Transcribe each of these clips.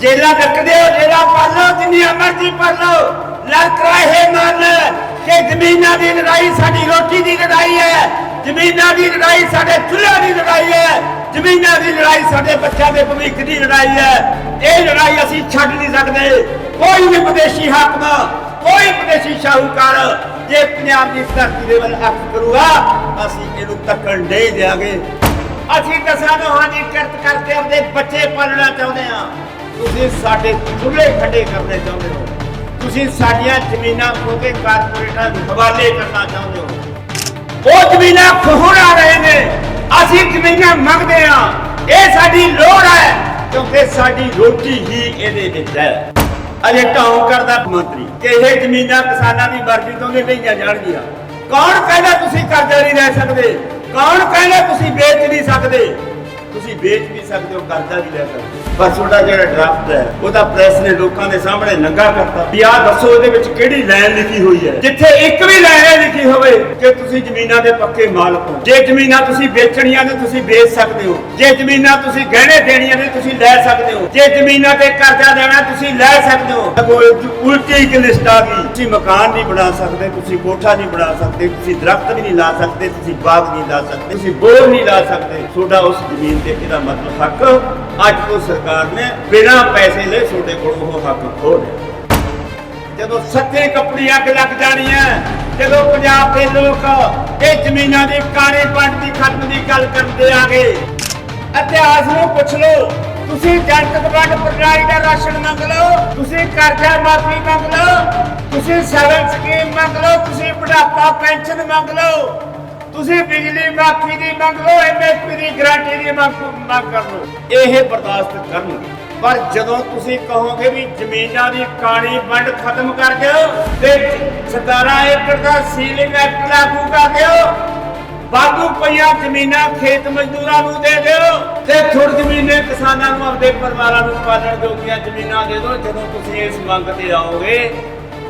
ਜੇਲਾ ਰੱਖਦੇ ਹੋ ਜੇਲਾ ਪੜ ਲਓ ਜਿੰਨੀ ਮਰਜ਼ੀ ਪੜ ਲਓ। ਲੜਕਰਾ ਇਹ ਮੰਨ ਕਿ ਜ਼ਮੀਨਾਂ ਦੀ ਲੜਾਈ ਸਾਡੀ ਰੋਟੀ ਦੀ ਲੜਾਈ ਹੈ, ਜ਼ਮੀਨਾਂ ਦੀ ਲੜਾਈ ਸਾਡੇ ਚੁੱਲ੍ਹਿਆਂ ਦੀ ਲੜਾਈ ਹੈ, ਜ਼ਮੀਨਾਂ ਦੀ ਲੜਾਈ ਸਾਡੇ ਬੱਚਿਆਂ ਦੇ ਭਵਿੱਖ ਦੀ ਲੜਾਈ ਹੈ। ਇਹ ਲੜਾਈ ਅਸੀਂ ਛੱਡ ਨਹੀਂ ਸਕਦੇ। ਕੋਈ ਵੀ ਵਿਦੇਸ਼ੀ ਹਾਕਮ, ਕੋਈ ਵਿਦੇਸ਼ੀ ਸ਼ਾਹੂਕਾਰ ਜੇ ਪੰਜਾਬ ਦੀ ਧਰਤੀ ਦੇ ਵੱਲ ਅੱਖ ਕਰੂਗਾ, ਅਸੀਂ ਇਹਨੂੰ ਤੱਕਣ ਨਹੀਂ ਦੇਾਂਗੇ ਅਸੀਂ ਤਾਂ ਸਾਨੂੰ ਦੀ ਕਿਰਤ ਕਰਕੇ ਆਪਣੇ ਬੱਚੇ ਪਾਲਣਾ ਚਾਹੁੰਦੇ ਹਾਂ। ਤੁਸੀਂ ਸਾਡੇ ਚੁੱਲ੍ਹੇ ਖੱਡੇ ਕਰਨੇ ਚਾਹੁੰਦੇ ਹੋ। ਤੁਸੀਂ ਸਾਡੀਆਂ ਜ਼ਮੀਨਾਂ ਖੋ ਕਾਰਪੋਰੇਟਾਂ ਨੂੰ ਹਵਾਲੇ ਕਰਨਾ ਚਾਹੁੰਦੇ ਹੋ। ਉਹ ਜ਼ਮੀਨਾਂ ਖੋਹਣ ਆ ਰਹੇ ਨੇ। ਅਸੀਂ ਜ਼ਮੀਨਾਂ ਮੰਗਦੇ ਹਾਂ। ਇਹ ਸਾਡੀ ਲੋੜ ਹੈ ਕਿਉਂਕਿ ਸਾਡੀ ਰੋਟੀ ਹੀ ਇਹਦੇ ਵਿੱਚ ਹੈ। ਅਜੇ ਢੌਂ ਕਰਦਾ ਮੰਤਰੀ ਕਿ ਇਹ ਜ਼ਮੀਨਾਂ ਕਿਸਾਨਾਂ ਦੀ ਮਰਜ਼ੀ ਤੋਂ ਨਹੀਂ ਲਈਆਂ ਜਾਣਗੀਆਂ। ਕੌਣ ਕਹਿੰਦਾ ਤੁਸੀਂ ਕਰਜ਼ਾ ਨਹੀਂ ਲੈ ਸਕਦੇ? ਕੌਣ ਕਹਿੰਦਾ ਤੁਸੀਂ ਵੇਚ ਨਹੀਂ ਸਕਦੇ? ਤੁਸੀਂ ਵੇਚ ਵੀ ਸਕਦੇ ਹੋ, ਕਰਜ਼ਾ ਵੀ ਲੈ ਸਕਦੇ ਹੋ। ਪਰ ਤੁਹਾਡਾ ਜਿਹੜਾ ਡਰਾਫਟ ਹੈ, ਉਹਦਾ ਪ੍ਰੈਸ ਨੇ ਲੋਕਾਂ ਦੇ ਸਾਹਮਣੇ ਨੰਗਾ ਕਰਤਾ। ਵੀ ਆਹ ਦੱਸੋ ਇਹਦੇ ਵਿੱਚ ਕਿਹੜੀ ਲਾਈਨ ਲਿਖੀ ਹੋਈ ਹੈ? ਜਿੱਥੇ ਇੱਕ ਵੀ ਲਾਈਨ ਲਿਖੀ ਹੋਵੇ ਕਿ ਤੁਸੀਂ ਜ਼ਮੀਨਾਂ ਦੇ ਪੱਕੇ ਮਾਲਕ ਹੋ। ਜੇ ਜ਼ਮੀਨਾਂ ਤੁਸੀਂ ਵੇਚਣੀਆਂ ਨੇ, ਤੁਸੀਂ ਵੇਚ ਸਕਦੇ ਹੋ। ਜੇ ਜ਼ਮੀਨਾਂ ਤੁਸੀਂ ਗਹਿਣੇ ਦੇਣੀਆਂ ਨੇ, ਤੁਸੀਂ ਲੈ ਸਕਦੇ ਹੋ। ਜੇ ਜ਼ਮੀਨਾਂ ਤੇ ਕਰਜ਼ਾ ਦੇਣਾ, ਤੁਸੀਂ ਲੈ ਸਕਦੇ ਹੋ। ਅਗੋ ਉਲਟੀ ਇੱਕ ਲਿਸਟ ਆ ਗਈ। ਤੁਸੀਂ ਮਕਾਨ ਨਹੀਂ ਬਣਾ ਸਕਦੇ, ਤੁਸੀਂ ਕੋਠਾ ਨਹੀਂ ਬਣਾ ਸਕਦੇ, ਤੁਸੀਂ ਦਰਖਤ ਵੀ ਨਹੀਂ ਲਾ ਸਕਦੇ, ਤੁਸੀਂ ਬਾਗ ਨਹੀਂ ਲਾ ਸਕਦੇ, ਤੁਸੀਂ ਬੋਰ ਨਹੀਂ ਲਾ ਸਕਦੇ। ਤੁਹਾਡਾ ਉਸ ਜ਼ਮੀਨ ਤੇ ਇਹਦਾ ਮਤਲਬ ਹੱਕ ਅੱਜ ਤੋਂ ਸਰਕਾਰ ਨੇ ਬਿਨਾਂ ਪੈਸੇ ਲਏ ਤੁਹਾਡੇ ਕੋਲੋਂ ਉਹ ਹੱਕ ਖੋਹ ਲਿਆ। ਜਦੋਂ ਸੱਤੇ ਕੱਪੜੀ ਅੱਗ ਲੱਗ ਜਾਣੀ ਹੈ, ਜਦੋਂ ਪੰਜਾਬ ਦੇ ਲੋਕ ਇਹ ਜ਼ਮੀਨਾਂ ਦੀ ਕਾਣੇ ਪੰਡ ਦੀ ਖਤਮ ਦੀ ਗੱਲ ਕਰਦੇ ਆਗੇ ਇਤਿਹਾਸ ਨੂੰ ਪੁੱਛ ਲਓ, ਤੁਸੀਂ ਜਨਤਕ ਵੰਡ ਪ੍ਰਣਾਲੀ ਦਾ ਰਾਸ਼ਨ ਮੰਗ ਲਓ, ਤੁਸੀਂ ਕਰਜ਼ਾ ਮਾਫੀ ਮੰਗ ਲਓ, ਤੁਸੀਂ ਸੈਵਨ ਸਕੀਮ ਮੰਗ ਲਓ, ਤੁਸੀਂ ਬੁਢਾਪਾ ਪੈਨਸ਼ਨ ਮੰਗ ਲਓ। ਤੁਸੀਂ ਬਿਜਲੀ ਮਾਫੀ ਦੀ ਮੰਗ ਲਓ ਐਮਐਸਪੀ ਦੀ ਗਾਰੰਟੀ ਦੀ ਮੰਗ ਕਰ ਲਓ। ਇਹ ਬਰਦਾਸ਼ਤ ਕਰਨਗੇ ਪਰ ਜਦੋਂ ਤੁਸੀਂ ਕਹੋਗੇ ਵੀ ਜ਼ਮੀਨਾਂ ਦੀ ਕਾਣੀ ਵੰਡ ਖਤਮ ਕਰ ਦਿਓ ਤੇ 17 ਏਕੜ ਦਾ ਸੀਲਿੰਗ ਐਕਟ ਲਾਗੂ ਕਰ ਦਿਓ ਬਾਦੂ ਪਈਆਂ ਜ਼ਮੀਨਾਂ ਖੇਤ ਮਜ਼ਦੂਰਾਂ ਨੂੰ ਦੇ ਦਿਓ ਤੇ ਥੋੜੀ ਜ਼ਮੀਨੇ ਕਿਸਾਨਾਂ ਨੂੰ ਆਪਣੇ ਪਰਿਵਾਰਾਂ ਨੂੰ ਪਾਲਣ ਜੋਗੀਆਂ ਜ਼ਮੀਨਾਂ ਦੇ ਦਿਓ। ਜਦੋਂ ਤੁਸੀਂ ਇਸ ਮੰਗ ਤੇ ਆਓਗੇ,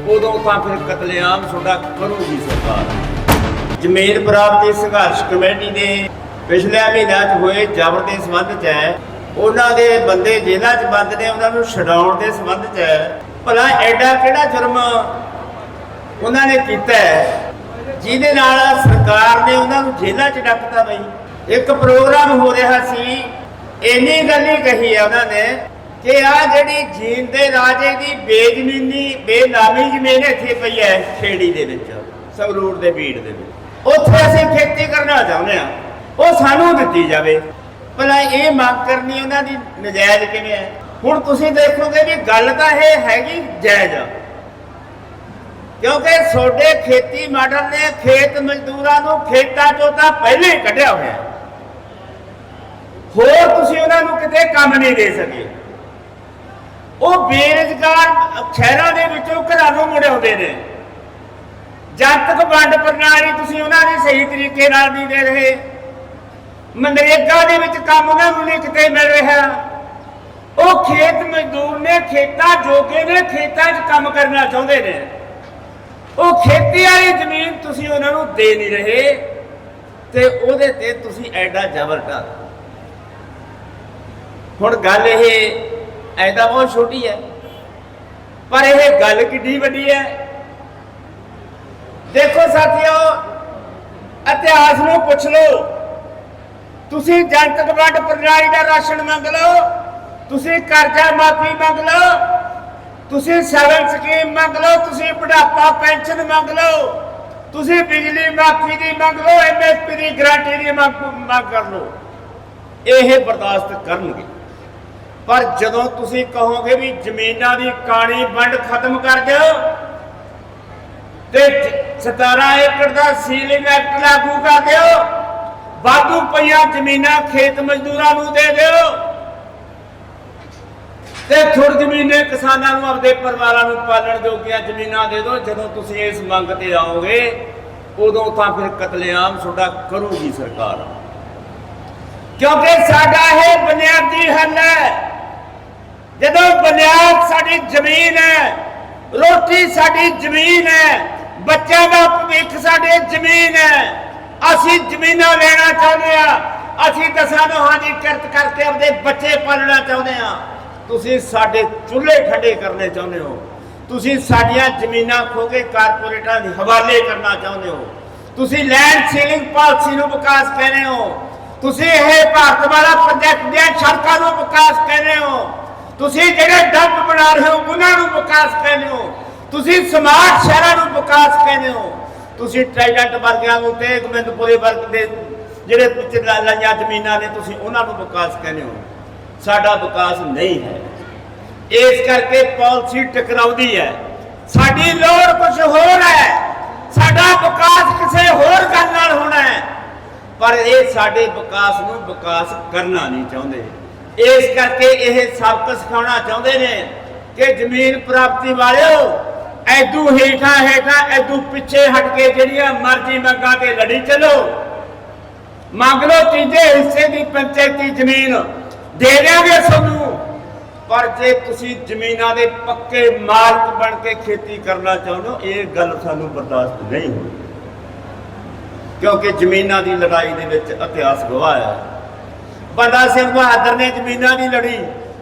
ਉਦੋਂ ਤਾਂ ਫਿਰ ਕਤਲੇਆਮ ਤੁਹਾਡਾ ਕਰੂਗੀ ਸਰਕਾਰ। ਜ਼ਮੀਨ ਪ੍ਰਾਪਤੀ ਸੰਘਰਸ਼ ਕਮੇਟੀ ਦੇ ਪਿਛਲੇ ਮਹੀਨਿਆਂ 'ਚ ਹੋਏ ਜ਼ਬਰ ਦੇ ਸੰਬੰਧ 'ਚ ਹੈ। ਉਹਨਾਂ ਦੇ ਬੰਦੇ ਜੇਲ੍ਹਾਂ 'ਚ ਬੰਦ ਨੇ, ਉਹਨਾਂ ਨੂੰ ਛਡਾਉਣ ਦੇ ਸੰਬੰਧ 'ਚ ਹੈ। ਭਲਾ ਐਡਾ ਕਿਹੜਾ ਜੁਰਮ ਉਹਨਾਂ ਨੇ ਕੀਤਾ ਜਿਹਦੇ ਨਾਲ ਸਰਕਾਰ ਨੇ ਉਹਨਾਂ ਨੂੰ ਜੇਲ੍ਹਾਂ 'ਚ ਡੱਕਤਾ ਬਈ। ਇੱਕ ਪ੍ਰੋਗਰਾਮ ਹੋ ਰਿਹਾ ਸੀ, ਇੰਨੀ ਗੱਲ ਹੀ ਕਹੀ ਹੈ ਉਹਨਾਂ ਨੇ ਕਿ ਆ ਜਿਹੜੀ ਜੀਨ ਦੇ ਰਾਜੇ ਦੀ ਬੇਜ਼ਮੀਨੀ, ਬੇਨਾਮੀ ਜ਼ਮੀਨ ਇੱਥੇ ਪਈ ਹੈ, ਖੇੜੀ ਦੇ ਵਿੱਚ, ਸੰਗਰੂਰ ਦੇ ਬੀੜ ਦੇ ਵਿੱਚ। ਉੱਥੇ ਅਸੀਂ ਖੇਤੀ ਕਰਨਾ ਚਾਹੁੰਦੇ ਆ ਉਹ ਸਾਨੂੰ ਦਿੱਤੀ ਜਾਵੇ। ਭਲਾ ਇਹ ਮੰਗ ਕਰਨੀ ਉਹਨਾਂ ਦੀ ਨਜਾਇਜ਼ ਕਿਵੇਂ ਹੈ? ਹੁਣ ਤੁਸੀਂ ਦੇਖੋਗੇ ਵੀ ਗੱਲ ਤਾਂ ਇਹ ਹੈਗੀ ਜਾਇਜ਼। ਕਿਉਂਕਿ ਤੁਹਾਡੇ ਖੇਤੀ ਮਾਡਲ ਨੇ ਖੇਤ ਮਜ਼ਦੂਰਾਂ ਨੂੰ ਖੇਤਾਂ ਚੋਂ ਤਾਂ ਪਹਿਲੇ ਕੱਢਿਆ ਹੋਇਆ। ਹੋਰ ਤੁਸੀਂ ਉਹਨਾਂ ਨੂੰ ਕਿਤੇ ਕੰਮ ਨਹੀਂ ਦੇ ਸਕੇ। ਉਹ ਬੇਰੁਜ਼ਗਾਰ ਸ਼ਹਿਰਾਂ ਦੇ ਵਿੱਚੋਂ ਘਰਾਂ ਨੂੰ ਮੁੜ ਆਉਂਦੇ ਨੇ। ਜਦ ਵੰਡ ਪ੍ਰਣਾਲੀ ਤੁਸੀਂ ਉਹਨਾਂ ਦੀ ਸਹੀ ਤਰੀਕੇ ਨਾਲ ਨਹੀਂ ਦੇ ਰਹੇ, ਮਨਰੇਗਾ ਦੇ ਵਿੱਚ ਕੰਮ ਉਹਨਾਂ ਨੂੰ ਨਹੀਂ ਕਿਤੇ ਮਿਲ ਰਿਹਾ। ਉਹ ਖੇਤ ਮਜ਼ਦੂਰ ਨੇ ਖੇਤਾਂ ਜੋਗੇ ਨੇ ਖੇਤਾਂ 'ਚ ਕੰਮ ਕਰਨਾ ਚਾਹੁੰਦੇ ਨੇ। ਉਹ ਖੇਤੀ ਵਾਲੀ ਜ਼ਮੀਨ ਤੁਸੀਂ ਉਹਨਾਂ ਨੂੰ ਦੇ ਨਹੀਂ ਰਹੇ ਤੇ ਉਹਦੇ ਤੇ ਤੁਸੀਂ ਐਡਾ ਜ਼ਬਰ ਢਾ ਹੁਣ ਗੱਲ ਇਹ ਐਦਾ ਬਹੁਤ ਛੋਟੀ ਹੈ, ਪਰ ਇਹ ਗੱਲ ਕਿੱਡੀ ਵੱਡੀ ਹੈ ਦੇਖੋ ਸਾਥੀਓ, ਇਤਿਹਾਸ ਨੂੰ ਪੁੱਛ ਲਓ। ਤੁਸੀਂ ਜਨਤਕ ਵੰਡ ਪ੍ਰਣਾਲੀ ਦਾ ਰਾਸ਼ਨ ਮੰਗ ਲਓ, ਤੁਸੀਂ ਕਰਜ਼ਾ ਮਾਫੀ ਮੰਗ ਲਓ, ਤੁਸੀਂ ਸੈਵਨ ਸਕੀਮ ਮੰਗ ਲਓ, ਤੁਸੀਂ ਬੁਢਾਪਾ ਪੈਨਸ਼ਨ ਮੰਗ ਲਓ, ਤੁਸੀਂ ਬਿਜਲੀ ਮਾਫੀ ਦੀ ਮੰਗ ਲਓ ਐਮਐਸਪੀ ਦੀ ਗਾਰੰਟੀ ਦੀ ਮੰਗ ਕਰ ਲਓ। ਇਹ ਬਰਦਾਸ਼ਤ ਕਰਨਗੇ। ਪਰ ਜਦੋਂ ਤੁਸੀਂ ਕਹੋਗੇ ਵੀ ਜ਼ਮੀਨਾਂ ਦੀ ਕਾਣੀ ਵੰਡ ਖਤਮ ਕਰ ਦਿਓ, ਤੇ 17 ਏਕੜ ਦਾ ਸੀਲਿੰਗ ਐਕਟ ਲਾਗੂ ਕਰ ਦਿਓ। ਵਾਧੂ ਪਈਆਂ ਜ਼ਮੀਨਾਂ ਖੇਤ ਮਜ਼ਦੂਰਾਂ ਨੂੰ ਦੇ ਦਿਓ। ਤੇ ਥੋੜੀ ਜ਼ਮੀਨੇ ਕਿਸਾਨਾਂ ਨੂੰ ਆਪਣੇ ਪਰਿਵਾਰਾਂ ਨੂੰ ਪਾਲਣ ਜੋਗੀਆਂ ਜ਼ਮੀਨਾਂ ਦੇ ਦਿਓ। ਜਦੋਂ ਤੁਸੀਂ ਇਸ ਮੰਗ ਤੇ ਆਓਗੇ, ਉਦੋਂ ਤਾਂ ਫਿਰ ਕਤਲੇਆਮ ਤੁਹਾਡਾ ਕਰੂਗੀ ਸਰਕਾਰ। ਕਿਉਂਕਿ ਸਾਡਾ ਇਹ ਬੁਨਿਆਦੀ ਹੱਲ ਹੈ। ਜਦੋਂ ਬੁਨਿਆਦ ਸਾਡੀ ਜ਼ਮੀਨ ਹੈ, ਰੋਟੀ ਸਾਡੀ ਜ਼ਮੀਨ ਹੈ ਬੱਚਿਆਂ ਦਾ ਭਵਿੱਖ ਸਾਡੇ ਜ਼ਮੀਨ ਹੈ। ਅਸੀਂ ਜ਼ਮੀਨਾਂ ਲੈਣਾ ਚਾਹੁੰਦੇ ਆ ਅਸੀਂ ਦਸਾਂ ਨੋਹਾਂ ਦੀ ਕਿਰਤ ਕਰਕੇ ਆਪਣੇ ਬੱਚੇ ਪਾਲਣਾ ਚਾਹੁੰਦੇ ਆ ਤੁਸੀਂ ਸਾਡੇ ਚੁੱਲ੍ਹੇ ਠੰਡੇ ਕਰਨੇ ਚਾਹੁੰਦੇ ਹੋ। ਤੁਸੀਂ ਸਾਡੀਆਂ ਜ਼ਮੀਨਾਂ ਖੋ ਕਾਰਪੋਰੇਟਾਂ ਦੇ ਹਵਾਲੇ ਕਰਨਾ ਚਾਹੁੰਦੇ ਹੋ। ਤੁਸੀਂ ਲੈਂਡ ਸੀਲਿੰਗ ਪਾਲਿਸੀ ਨੂੰ ਵਿਕਾਸ ਕਹਿੰਦੇ ਹੋ। ਤੁਸੀਂ ਇਹ ਭਾਰਤ ਵਾਲਾ ਪ੍ਰੋਜੈਕਟ ਦੀਆਂ ਸੜਕਾਂ ਨੂੰ ਵਿਕਾਸ ਕਹਿ ਰਹੇ ਹੋ। ਤੁਸੀਂ ਜਿਹੜੇ ਡੰਪ ਬਣਾ ਰਹੇ ਹੋ, ਉਹਨਾਂ ਨੂੰ ਵਿਕਾਸ ਕਹਿੰਦੇ ਹੋ। ਤੁਸੀਂ ਸਮਾਰਟ ਸ਼ਹਿਰਾਂ ਨੂੰ ਵਿਕਾਸ ਕਹਿੰਦੇ ਹੋ। ਤੁਸੀਂ ਟ੍ਰਾਈਡੈਂਟ ਵਰਗਿਆਂ ਨੂੰ ਤੇ ਗੋਬਿੰਦਪੁਰੇ ਵਰਗ ਦੇ ਜਿਹੜੇ ਲਾਈਆਂ ਜ਼ਮੀਨਾਂ ਨੇ, ਤੁਸੀਂ ਉਹਨਾਂ ਨੂੰ ਵਿਕਾਸ ਕਹਿੰਦੇ ਹੋ। ਸਾਡਾ ਵਿਕਾਸ ਨਹੀਂ ਹੈ। ਇਸ ਕਰਕੇ ਪਾਲਿਸੀ ਟਕਰਾਉਂਦੀ ਹੈ। ਸਾਡੀ ਲੋੜ ਕੁਝ ਹੋਰ ਹੈ। ਸਾਡਾ ਵਿਕਾਸ ਕਿਸੇ ਹੋਰ ਗੱਲ ਨਾਲ ਹੋਣਾ ਹੈ। ਪਰ ਇਹ ਸਾਡੇ ਵਿਕਾਸ ਨੂੰ ਵਿਕਾਸ ਕਰਨਾ ਨਹੀਂ ਚਾਹੁੰਦੇ। ਇਸ ਕਰਕੇ ਇਹ ਸਬਕ ਸਿਖਾਉਣਾ ਚਾਹੁੰਦੇ ਨੇ ਕਿ ਜ਼ਮੀਨ ਪ੍ਰਾਪਤੀ ਵਾਲਿਓ ਐਦੂ ਹੇਠਾਂ ਹੇਠਾਂ, ਐਦੂ ਪਿੱਛੇ ਹਟ ਕੇ ਜਿਹੜੀਆਂ ਮਰਜ਼ੀ ਮੰਗਾਂ ਤੇ ਲੜੀ ਚੱਲੋ। ਮੰਗ ਲਓ ਤੀਜੇ ਹਿੱਸੇ ਦੀ ਪੰਚਾਇਤੀ ਜ਼ਮੀਨ ਦੇ ਦਿਆਂਗੇ ਤੁਹਾਨੂੰ। ਪਰ ਜੇ ਤੁਸੀਂ ਜ਼ਮੀਨਾਂ ਦੇ ਪੱਕੇ ਮਾਲਕ ਬਣ ਕੇ ਖੇਤੀ ਕਰਨਾ ਚਾਹੁੰਦੇ ਹੋ, ਇਹ ਗੱਲ ਸਾਨੂੰ ਬਰਦਾਸ਼ਤ ਨਹੀਂ ਹੋਣੀ। ਕਿਉਂਕਿ ਜ਼ਮੀਨਾਂ ਦੀ ਲੜਾਈ ਦੇ ਵਿੱਚ ਇਤਿਹਾਸ ਗਵਾਹ ਹੈ। ਬੰਦਾ ਸਿੰਘ ਬਹਾਦਰ ਨੇ ਜ਼ਮੀਨਾਂ ਦੀ ਲੜੀ,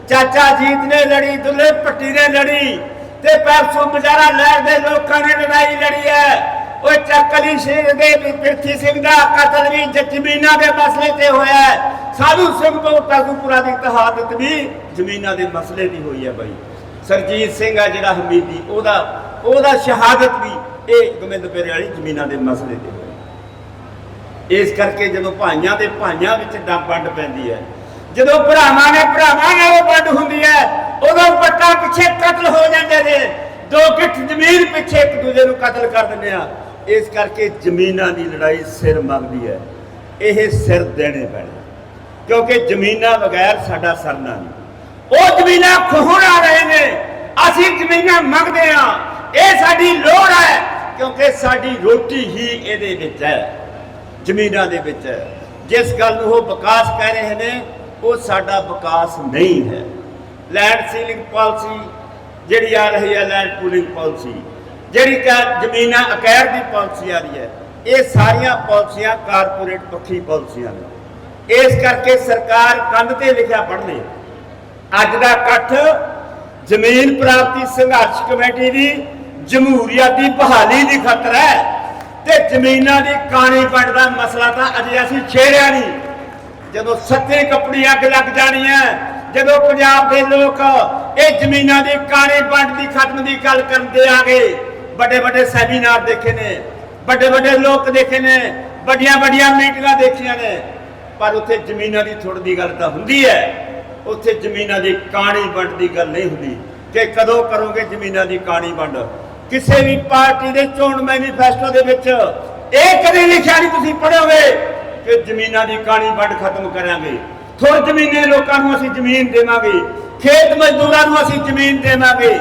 ਚਾਚਾ ਜੀਤ ਨੇ ਲੜੀ, ਦੁੱਲੇ ਭੱਟੀ ਨੇ ਲੜੀ ਤੇ ਪੈਪਸੂ ਬਜ਼ਾਰਾ ਲਹਿਰ ਦੇ ਲੋਕਾਂ ਨੇ ਲੜਾਈ ਲੜੀ ਹੈ। ਉਹ ਚੱਕਲੀ ਸ਼ੇਰ ਦੇ ਪ੍ਰਿਥੀ ਸਿੰਘ ਦਾ ਕਤਲ ਵੀ ਜ਼ਮੀਨਾਂ ਦੇ ਮਸਲੇ ਤੇ ਹੋਇਆ ਸਾਧੂ ਸਿੰਘ ਬੋਟਾ ਗੁਪੁਰਾ ਦੀ ਤਹਾਦਤ ਵੀ ਜ਼ਮੀਨਾਂ ਦੇ ਮਸਲੇ ਦੀ ਹੋਈ ਹੈ ਬਾਈ। ਸਰਜੀਤ ਸਿੰਘ ਆ ਜਿਹੜਾ ਹਮੀਦੀ, ਉਹਦਾ ਉਹਦਾ ਸ਼ਹਾਦਤ ਵੀ ਇਹ ਗੋਬਿੰਦ ਪੇਰੇ ਵਾਲੀ ਜ਼ਮੀਨਾਂ ਦੇ ਮਸਲੇ ਤੇ ਹੋਈ। ਇਸ ਕਰਕੇ ਜਦੋਂ ਭਾਈਆਂ ਦੇ ਭਾਈਆਂ ਵਿੱਚ ਡ- ਵੰਡ ਪੈਂਦੀ ਹੈ ਜਦੋਂ ਭਰਾਵਾਂ ਨੇ ਭਰਾਵਾਂ ਨਾਲ ਵੰਡ ਹੁੰਦੀ ਹੈ, ਉਦੋਂ ਪੱਟਾਂ ਪਿੱਛੇ ਕਤਲ ਹੋ ਜਾਂਦੇ ਨੇ। ਦੋ ਗਿੱਠ ਜ਼ਮੀਨ ਪਿੱਛੇ ਇੱਕ ਦੂਜੇ ਨੂੰ ਕਤਲ ਕਰ ਦਿੰਦੇ ਆ। ਇਸ ਕਰਕੇ ਜ਼ਮੀਨਾਂ ਦੀ ਲੜਾਈ ਸਿਰ ਮੰਗਦੀ ਹੈ। ਇਹ ਸਿਰ ਦੇਣੇ ਪੈਣੇ। ਕਿਉਂਕਿ ਜ਼ਮੀਨਾਂ ਬਗੈਰ ਸਾਡਾ ਸਰਨਾ ਨਹੀਂ। ਉਹ ਜ਼ਮੀਨਾਂ ਖੋਹਣ ਰਹੇ ਨੇ। ਅਸੀਂ ਜ਼ਮੀਨਾਂ ਮੰਗਦੇ ਆ। ਇਹ ਸਾਡੀ ਲੋੜ ਹੈ, ਕਿਉਂਕਿ ਸਾਡੀ ਰੋਟੀ ਹੀ ਇਹਦੇ ਵਿੱਚ ਹੈ। ਜ਼ਮੀਨਾਂ ਦੇ ਵਿੱਚ ਹੈ। ਜਿਸ ਗੱਲ ਨੂੰ ਉਹ ਵਿਕਾਸ ਕਹਿ ਰਹੇ ਨੇ ਉਹ ਸਾਡਾ ਵਿਕਾਸ ਨਹੀਂ ਹੈ। ਲੈਂਡ ਸੀਲਿੰਗ ਪਾਲਿਸੀ ਜਿਹੜੀ ਆ ਰਹੀ ਹੈ ਲੈਂਡ ਪੂਲਿੰਗ ਪਾਲਿਸੀ ਜਿਹੜੀ ਕਿ ਜ਼ਮੀਨਾਂ ਅਕੈਰ ਦੀ ਪਾਲਿਸੀ ਆ ਰਹੀ ਹੈ, ਇਹ ਸਾਰੀਆਂ ਪਾਲਿਸੀਆਂ ਕਾਰਪੋਰੇਟ ਪੱਖੀ ਪਾਲਿਸੀਆਂ ਨੇ। ਇਸ ਕਰਕੇ ਸਰਕਾਰ ਕੰਧ ਤੇ ਲਿਖਿਆ ਪੜ੍ਹ ਲੇ ਅੱਜ ਦਾ ਇਕੱਠ ਜ਼ਮੀਨ ਪ੍ਰਾਪਤੀ ਸੰਘਰਸ਼ ਕਮੇਟੀ ਦੀ ਜਮਹੂਰੀਅਤ ਦੀ ਬਹਾਲੀ ਦੀ ਖਤਰ ਹੈ ਤੇ ਜ਼ਮੀਨਾਂ ਦੀ ਕਾਣੀ ਵੰਡ ਦਾ ਮਸਲਾ ਤਾਂ ਅਜੇ ਅਸੀਂ ਛੇੜਿਆ ਨਹੀਂ। ਜਦੋਂ ਸੱਤੇ ਕੱਪੜੀ ਅੱਗ ਲੱਗ ਜਾਣੀ ਹੈ, ਜਦੋਂ ਪੰਜਾਬ ਦੇ ਲੋਕ ਇਹ ਜ਼ਮੀਨਾਂ ਦੀ ਕਾਣੀ ਵੰਡ ਦੀ ਖਤਮ ਦੀ ਗੱਲ ਕਰਦੇ ਆ ਵੱਡੇ ਵੱਡੇ ਸੈਮੀਨਾਰ ਦੇਖੇ ਨੇ ਵੱਡੇ ਵੱਡੇ ਲੋਕ ਦੇਖੇ ਨੇ ਵੱਡੀਆਂ ਵੱਡੀਆਂ ਮੀਟਿੰਗਾਂ ਦੇਖੀਆਂ ਨੇ, ਪਰ ਉੱਥੇ ਜ਼ਮੀਨਾਂ ਦੀ ਥੋੜ ਦੀ ਗੱਲ ਤਾਂ ਹੁੰਦੀ ਹੈ, ਉੱਥੇ ਜ਼ਮੀਨਾਂ ਦੀ ਕਾਣੀ ਵੰਡ ਦੀ ਗੱਲ ਨਹੀਂ ਹੁੰਦੀ, ਕਿ ਕਦੋਂ ਕਰੋਗੇ ਜ਼ਮੀਨਾਂ ਦੀ ਕਾਣੀ ਵੰਡ? ਕਿਸੇ ਵੀ ਪਾਰਟੀ ਦੇ ਚੋਣ ਮੈਨੀਫੈਸਟੋ ਦੇ ਵਿੱਚ ਇਹ ਕਦੇ ਲਿਖਿਆ ਨਹੀਂ ਤੁਸੀਂ ਪੜ੍ਹੋਗੇ। ਕਿ ਜ਼ਮੀਨਾਂ ਦੀ ਕਾਣੀ ਵੰਡ ਖਤਮ ਕਰਾਂਗੇ। ਥੋੜ ਜ਼ਮੀਨੇ ਲੋਕਾਂ ਨੂੰ ਅਸੀਂ ਜ਼ਮੀਨ ਦੇਵਾਂਗੇ। ਖੇਤ ਮਜ਼ਦੂਰਾਂ ਨੂੰ ਅਸੀਂ ਜ਼ਮੀਨ ਦੇਵਾਂਗੇ।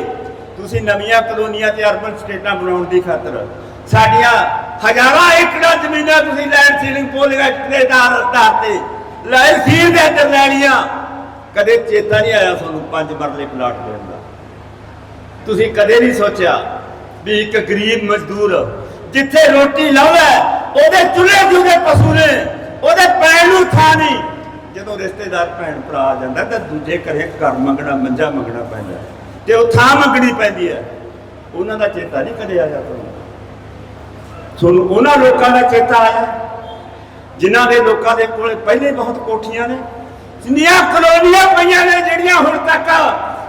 ਤੁਸੀਂ ਨਵੀਆਂ ਕਲੋਨੀਆਂ ਤੇ ਅਰਬਨ ਸਟੇਟਾਂ ਬਣਾਉਣ ਦੀ ਖਾਤਰ ਸਾਡੀਆਂ ਹਜ਼ਾਰਾਂ ਏਕੜਾਂ ਜ਼ਮੀਨਾਂ ਤੁਸੀਂ ਲੈਂਡ ਸੀਲਿੰਗ ਪੋਲਿੰਗ ਐਕਟ ਆਧਾਰ ਤੇ ਲੈ ਸੀਲ ਦੇ ਅੰਦਰ ਲੈ ਲਈਆਂ। ਕਦੇ ਚੇਤਾ ਨਹੀਂ ਆਇਆ ਤੁਹਾਨੂੰ ਪੰਜ ਮਰਲੇ ਪਲਾਟ ਦੇਣ ਦਾ। ਤੁਸੀਂ ਕਦੇ ਨਹੀਂ ਸੋਚਿਆ ਵੀ ਇੱਕ ਗਰੀਬ ਮਜ਼ਦੂਰ ਜਿੱਥੇ ਰੋਟੀ ਲਾਉਂਦਾ ਉਹਦੇ ਚੁੱਲ੍ਹੇ ਜੁਗੇ ਪਸ਼ੂ ਨੇ। ਉਹਦੇ ਪੈਣ ਨੂੰ ਥਾਂ ਨਹੀਂ ਜਦੋਂ ਰਿਸ਼ਤੇਦਾਰ ਭੈਣ ਭਰਾ ਆ ਜਾਂਦਾ, ਤਾਂ ਦੂਜੇ ਘਰੇ ਘਰ ਮੰਗਣਾ, ਮੰਜਾ ਮੰਗਣਾ ਪੈਂਦਾ ਤੇ ਉਹ ਥਾਂ ਮੰਗਣੀ ਪੈਂਦੀ ਹੈ। ਉਹਨਾਂ ਦਾ ਚੇਤਾ ਨਹੀਂ ਕਦੇ ਆਇਆ ਤੁਹਾਨੂੰ। ਤੁਹਾਨੂੰ ਉਹਨਾਂ ਲੋਕਾਂ ਦਾ ਚੇਤਾ ਆਇਆ। ਜਿਨ੍ਹਾਂ ਦੇ ਲੋਕਾਂ ਦੇ ਕੋਲੇ ਪਹਿਲੇ ਬਹੁਤ ਕੋਠੀਆਂ ਨੇ, ਜਿੰਨੀਆਂ ਕਲੋਨੀਆਂ ਪਈਆਂ ਨੇ ਜਿਹੜੀਆਂ ਹੁਣ ਤੱਕ,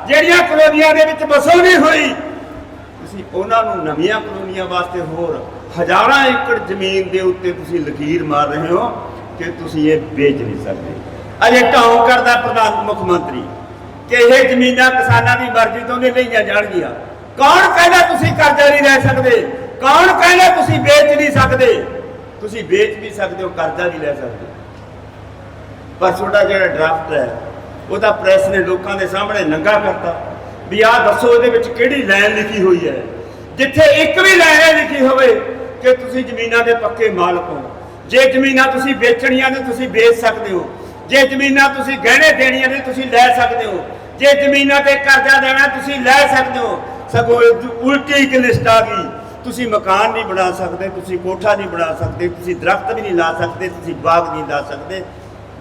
ਜਿਹੜੀਆਂ ਕਲੋਨੀਆਂ ਦੇ ਵਿੱਚ ਵਸੋਂ ਨਹੀਂ ਹੋਈ। ਤੁਸੀਂ ਉਹਨਾਂ ਨੂੰ ਨਵੀਆਂ ਕਲੋਨੀਆਂ ਵਾਸਤੇ ਹੋਰ ਹਜ਼ਾਰਾਂ ਏਕੜ ਜ਼ਮੀਨ ਦੇ ਉੱਤੇ ਤੁਸੀਂ ਲਕੀਰ ਮਾਰ ਰਹੇ ਹੋ। ਕਿ ਤੁਸੀਂ ਇਹ ਵੇਚ ਨਹੀਂ ਸਕਦੇ। ਅਜੇ ਢਾਉ ਕਰਦਾ ਪ੍ਰਧਾਨ ਮੁੱਖ ਮੰਤਰੀ ਕਿ ਇਹ ਜ਼ਮੀਨਾਂ ਕਿਸਾਨਾਂ ਦੀ ਮਰਜ਼ੀ ਤੋਂ ਨਹੀਂ ਲਈਆਂ ਜਾਣਗੀਆਂ। ਕੌਣ ਕਹਿੰਦਾ ਤੁਸੀਂ ਕਰਜ਼ਾ ਨਹੀਂ ਲੈ ਸਕਦੇ? ਕੌਣ ਕਹਿੰਦਾ ਤੁਸੀਂ ਵੇਚ ਨਹੀਂ ਸਕਦੇ? ਤੁਸੀਂ ਵੇਚ ਵੀ ਸਕਦੇ ਹੋ, ਕਰਜ਼ਾ ਨਹੀਂ ਲੈ ਸਕਦੇ ਪਰ ਤੁਹਾਡਾ ਜਿਹੜਾ ਡਰਾਫਟ ਹੈ ਉਹ ਤਾਂ ਪ੍ਰੈਸ ਨੇ ਲੋਕਾਂ ਦੇ ਸਾਹਮਣੇ ਨੰਗਾ ਕਰਤਾ ਵੀ ਆਹ ਦੱਸੋ ਇਹਦੇ ਵਿੱਚ ਕਿਹੜੀ ਲਾਈਨ ਲਿਖੀ ਹੋਈ ਹੈ। ਜਿੱਥੇ ਇੱਕ ਵੀ ਲਾਈਨ ਇਹ ਲਿਖੀ ਹੋਵੇ ਕਿ ਤੁਸੀਂ ਜ਼ਮੀਨਾਂ ਦੇ ਪੱਕੇ ਮਾਲਕ ਹੋ। ਜੇ ਜ਼ਮੀਨਾਂ ਤੁਸੀਂ ਵੇਚਣੀਆਂ ਨੇ, ਤੁਸੀਂ ਵੇਚ ਸਕਦੇ ਹੋ। ਜੇ ਜ਼ਮੀਨਾਂ ਤੁਸੀਂ ਗਹਿਣੇ ਦੇਣੀਆਂ ਨੇ, ਤੁਸੀਂ ਲੈ ਸਕਦੇ ਹੋ। ਜੇ ਜ਼ਮੀਨਾਂ ਤੇ ਕਰਜ਼ਾ ਦੇਣਾ, ਤੁਸੀਂ ਲੈ ਸਕਦੇ ਹੋ। ਸਗੋਂ ਉਲਟੀ ਇੱਕ ਲਿਸਟ ਆ ਗਈ। ਤੁਸੀਂ ਮਕਾਨ ਨਹੀਂ ਬਣਾ ਸਕਦੇ, ਤੁਸੀਂ ਕੋਠਾ ਨਹੀਂ ਬਣਾ ਸਕਦੇ, ਤੁਸੀਂ ਦਰਖਤ ਵੀ ਨਹੀਂ ਲਾ ਸਕਦੇ, ਤੁਸੀਂ ਬਾਗ ਨਹੀਂ ਲਾ ਸਕਦੇ,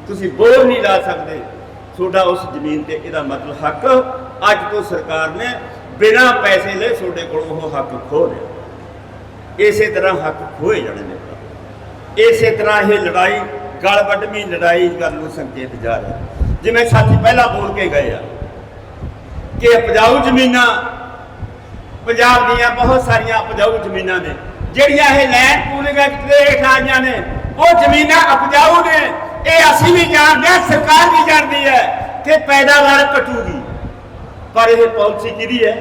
ਤੁਸੀਂ ਬੋਰ ਨਹੀਂ ਲਾ ਸਕਦੇ। ਤੁਹਾਡਾ ਉਸ ਜ਼ਮੀਨ ਤੇ ਇਹਦਾ ਮਤਲਬ ਹੱਕ, ਅੱਜ ਤੋਂ ਸਰਕਾਰ ਨੇ ਬਿਨਾਂ ਪੈਸੇ ਲਏ ਤੁਹਾਡੇ ਕੋਲੋਂ ਉਹ ਹੱਕ ਖੋਹ ਲਿਆ। ਇਸੇ ਤਰ੍ਹਾਂ ਹੱਕ ਖੋਏ ਜਾਣੇ ਨੇ। ਇਸੇ ਤਰ੍ਹਾਂ ਇਹ ਲੜਾਈ, ਗਲ ਲੜਾਈ ਗੱਲ ਨੂੰ ਸੰਕੇਤ ਜਾ ਰਿਹਾ। ਜਿਵੇਂ ਸਾਥੀ ਪਹਿਲਾਂ ਬੋਲ ਕੇ ਗਏ ਆ ਕਿ ਉਪਜਾਊ ਜ਼ਮੀਨਾਂ, ਪੰਜਾਬ ਦੀਆਂ ਬਹੁਤ ਸਾਰੀਆਂ ਉਪਜਾਊ ਜ਼ਮੀਨਾਂ ਨੇ। ਜਿਹੜੀਆਂ ਇਹ ਲੈਂਡ ਪੂਲਿੰਗ ਐਕਟ ਦੇ ਹੇਠ ਆਈਆਂ ਨੇ, ਉਹ ਜ਼ਮੀਨਾਂ ਉਪਜਾਊ ਨੇ। ਇਹ ਅਸੀਂ ਵੀ ਜਾਣਦੇ ਹਾਂ, ਸਰਕਾਰ ਵੀ ਜਾਣਦੀ ਹੈ ਕਿ ਪੈਦਾਵਾਰ ਘਟੂਗੀ। ਪਰ ਇਹ ਪਾਲਿਸੀ ਕਿਹਦੀ ਹੈ?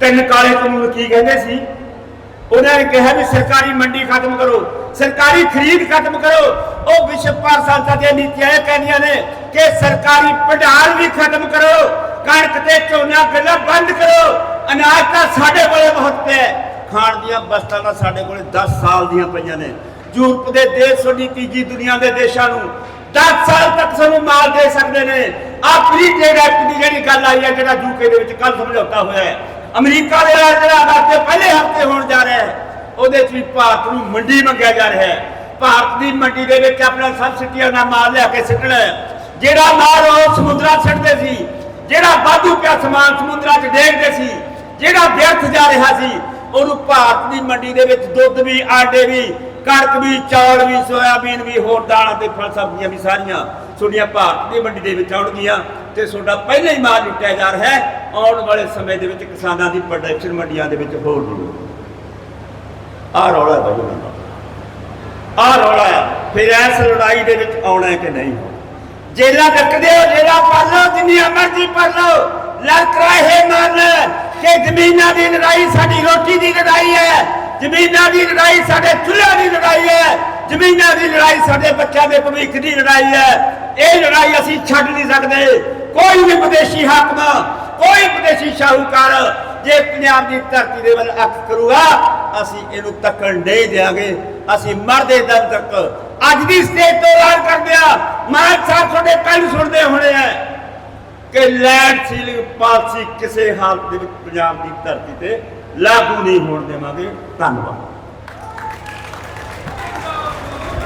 ਤਿੰਨ ਕਾਲੇ ਕਾਨੂੰਨ ਕੀ ਕਹਿੰਦੇ ਸੀ? ਉਹਨਾਂ ਨੇ ਕਿਹਾ ਵੀ ਸਰਕਾਰੀ ਮੰਡੀ ਖਤਮ ਕਰੋ, ਸਰਕਾਰੀ ਖਰੀਦ ਖਤਮ ਕਰੋ। ਉਹ ਵਿਸ਼ਵ ਭਰ ਦੀਆਂ ਨੀਤੀਆਂ ਇਹ ਕਹਿੰਦੀਆਂ ਨੇ ਕਿ ਸਰਕਾਰੀ ਭੰਡਾਰ ਵੀ ਖਤਮ ਕਰੋ, ਕਣਕ ਤੇ ਝੋਨਾ ਗੱਲਾਂ ਬੰਦ ਕਰੋ। ਅਨਾਜ ਤਾਂ ਸਾਡੇ ਕੋਲੇ ਬਹੁਤ ਪਿਆ ਖਾਣ ਦੀਆਂ ਵਸਤਾਂ ਤਾਂ ਸਾਡੇ ਕੋਲੇ 10 ਸਾਲ ਦੀਆਂ ਪਈਆਂ ਨੇ। ਯੂਰਪ ਦੇ ਦੇਸ਼ ਤੁਹਾਡੀ ਤੀਜੀ ਦੁਨੀਆ ਦੇ ਦੇਸ਼ਾਂ ਨੂੰ 10 ਸਾਲ ਤੱਕ ਸਾਨੂੰ ਮਾਲ ਦੇ ਸਕਦੇ ਨੇ। ਆ ਟ੍ਰੇਡ ਐਕਟ ਦੀ ਜਿਹੜੀ ਗੱਲ ਆਈ ਹੈ, ਜਿਹੜਾ ਯੂਕੇ ਦੇ ਵਿੱਚ ਕੱਲ ਸਮਝੌਤਾ ਹੋਇਆ ਹੈ ਅਮਰੀਕਾ ਦੇ ਨਾਲ ਜਿਹੜਾ ਹਫ਼ਤੇ ਪਹਿਲੇ ਹਫ਼ਤੇ ਹੋਣ ਜਾ ਰਿਹਾ ਹੈ। ਉਹਦੇ 'ਚ ਵੀ ਭਾਰਤ ਨੂੰ ਮੰਡੀ ਮੰਗਿਆ ਜਾ ਰਿਹਾ ਹੈ। ਭਾਰਤ ਦੀ ਮੰਡੀ ਦੇ ਵਿੱਚ ਆਪਣਾ ਸਬਸਿਡੀਆਂ ਦਾ ਮਾਲ ਲਿਆ ਕੇ ਸਿੱਟਣਾ ਜਿਹੜਾ ਮਾਲ ਉਹ ਸਮੁੰਦਰਾਂ 'ਚ ਸੀ, ਜਿਹੜਾ ਵਾਧੂ ਪਿਆ ਸਮਾਨ ਸਮੁੰਦਰਾਂ 'ਚ ਡੇਗਦੇ ਸੀ, ਜਿਹੜਾ ਵਿਅਰਥ ਜਾ ਰਿਹਾ ਸੀ, ਉਹਨੂੰ ਭਾਰਤ ਦੀ ਮੰਡੀ ਦੇ ਵਿੱਚ ਦੁੱਧ ਵੀ, ਆਟੇ ਵੀ, ਕਣਕ ਵੀ, ਚੌਲ ਵੀ, ਸੋਇਆਬੀਨ ਵੀ, ਹੋਰ ਦਾਲਾਂ ਤੇ ਫਲ ਸਬਜ਼ੀਆਂ ਵੀ ਸਾਰੀਆਂ ਤੁਹਾਡੀਆਂ ਭਾਰਤ ਦੀ ਮੰਡੀ ਦੇ ਵਿੱਚ ਆਉਣਗੀਆਂ ਤੇ ਤੁਹਾਡਾ ਪਹਿਲਾਂ ਹੀ ਮਾਲ ਲੁੱਟਿਆ ਜਾ ਰਿਹਾ ਹੈ, ਆਉਣ ਵਾਲੇ ਸਮੇਂ ਦੇ ਵਿੱਚ ਕਿਸਾਨਾਂ ਦੀ ਪ੍ਰੋਡਕਸ਼ਨ ਮੰਡੀਆਂ ਦੇ ਵਿੱਚ ਹੋਰ ਜੁੜੂ ਆਹ ਰੌਲਾ ਹੈ ਬਾਬੂ ਦਾ ਆਹ ਰੌਲਾ ਹੈ ਫਿਰ ਇਸ ਲੜਾਈ ਦੇ ਵਿੱਚ ਆਉਣਾ ਕਿ ਨਹੀਂ? ਜੇਲਾਂ ਡੱਕਦੇ ਹੋ ਜੇਲਾਂ ਭਰ ਲਓ ਜਿੰਨੀ ਮਰਜ਼ੀ ਭਰ ਲਓ। ਲੜਕਰਾ ਹੈ ਮਨ ਕਿ ਜ਼ਮੀਨਾਂ ਦੀ ਲੜਾਈ ਸਾਡੀ ਰੋਟੀ ਦੀ ਲੜਾਈ ਹੈ, ਜ਼ਮੀਨਾਂ ਦੀ ਲੜਾਈ ਸਾਡੇ ਚੁੱਲ੍ਹਿਆਂ ਦੀ ਲੜਾਈ ਹੈ, ਜ਼ਮੀਨਾਂ ਦੀ ਲੜਾਈ ਸਾਡੇ ਬੱਚਿਆਂ ਦੇ ਭਵਿੱਖ ਦੀ ਲੜਾਈ ਹੈ। ਇਹ ਲੜਾਈ ਅਸੀਂ ਛੱਡ ਨਹੀਂ ਸਕਦੇ। ਕੋਈ ਵੀ ਵਿਦੇਸ਼ੀ ਹਾਕਮ, ਕੋਈ ਵਿਦੇਸ਼ੀ ਸ਼ਾਹੂਕਾਰ ਜੇ ਪੰਜਾਬ ਦੀ ਧਰਤੀ ਦੇ ਵੱਲ ਅੱਖ ਕਰੂਗਾ, ਅਸੀਂ ਇਹਨੂੰ ਤੱਕਣ ਨਹੀਂ ਦੇਾਂਗੇ ਅਸੀਂ ਮਰਦੇ ਦਮ ਤੱਕ। ਅੱਜ ਦੀ ਸਟੇਜ ਤੋਂ ਐਲਾਨ ਕਰਦੇ ਆ ਮਾਨ ਸਾਹਿਬ ਤੁਹਾਡੇ ਕੱਲ ਸੁਣਦੇ ਹੋਣੇ ਆ ਕਿ ਲੈਂਡ ਸੀਲਿੰਗ ਪਾਲਿਸੀ ਕਿਸੇ ਹਾਲਤ ਦੇ ਵਿੱਚ ਪੰਜਾਬ ਦੀ ਧਰਤੀ ਤੇ ਲਾਗੂ ਨਹੀਂ ਹੋਣ ਦੇਵਾਂਗੇ। ਧੰਨਵਾਦ।